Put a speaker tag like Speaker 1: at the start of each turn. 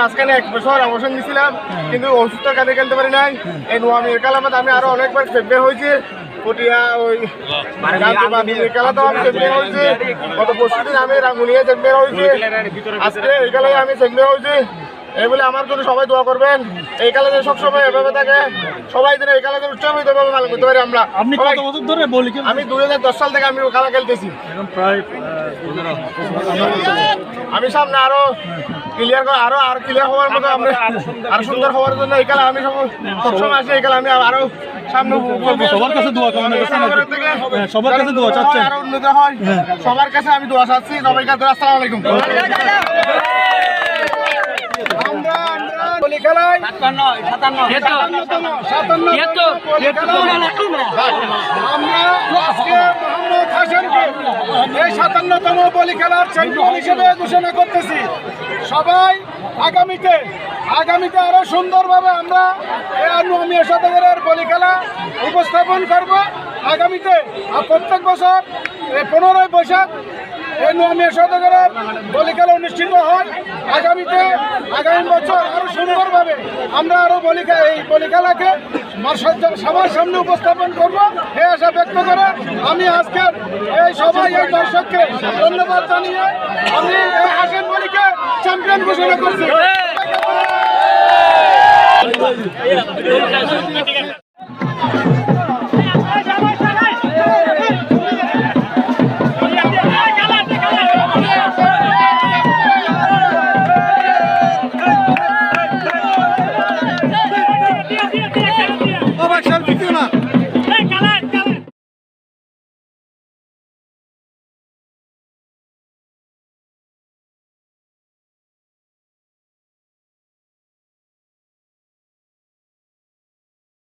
Speaker 1: মাঝখানে এক বছর অবসর নিয়েছিলাম কিন্তু অসুস্থ কাজে খেলতে পারি নাই। এই নোয়ামি খেলার আমি আরও অনেকবার ফেব্রে হয়েছি। পটিয়া ওই খেলা তো আমি চ্যাম্পিয়ন হয়েছি। গত পরশু দিন আমি চ্যাম্পিয়ন হয়েছি আজকে এই খেলায় আমি চ্যাম্পিয়ন হয়েছি। এই বলে আমার জন্য সবাই দোয়া করবেন। এই যেন সবসময় এভাবে থাকে সবাই যেন এই খেলা যেন উচ্চামিতভাবে ভালো করতে পারি আমরা।
Speaker 2: আপনি কত বছর ধরে বলি?
Speaker 1: আমি দুই হাজার দশ সাল থেকে আমি খেলা খেলতেছি।
Speaker 2: এখন প্রায়
Speaker 1: আমি সামনে আরও ক্লিয়ার করে আরও আর ক্লিয়ার হওয়ার মতো আমরা আরও সুন্দর। হওয়ার জন্য এই খেলা আমি সব- সবসময় আসি এই খেলা আমি আরও সামনে
Speaker 2: সবার কাছে দোয়া কামনা করছেন
Speaker 1: সবার থেকে-
Speaker 2: হ্যাঁ, সবার কাছে দোয়া চাচ্ছেন?
Speaker 1: আরও উন্নত হয় সবার কাছে আমি দোয়া চাচ্ছি সবাইকে আসসালামু আলাইকুম। বলি খেলায় আমরা আজকে মোহাম্মদ হাসানকে এই সাতান্নতম বলি খেলার চ্যাম্পিয়ন হিসেবে ঘোষণা করতেছি। সবাই আগামীতে আগামীতে আরও সুন্দরভাবে আমরা এই আমি শতকের বলি খেলা উপস্থাপন করব। আগামীতে আর প্রত্যেক বছর পনেরোই বৈশাখ এই নোয়ামিয়া শতকের বলি খেলা অনুষ্ঠিত হয়। আগামীতে, আগামী বছর আরও সুন্দরভাবে আমরা আরও বলি খে- এই বলি খেলাকে মার- সবার সামনে উপস্থাপন করব। এই আশা ব্যক্ত করে আমি আজকের এই সবাই এই দর্শককে ধন্যবাদ জানিয়ে আমি এই হাসেন বলিকে চ্যাম্পিয়ন ঘোষণা করছি।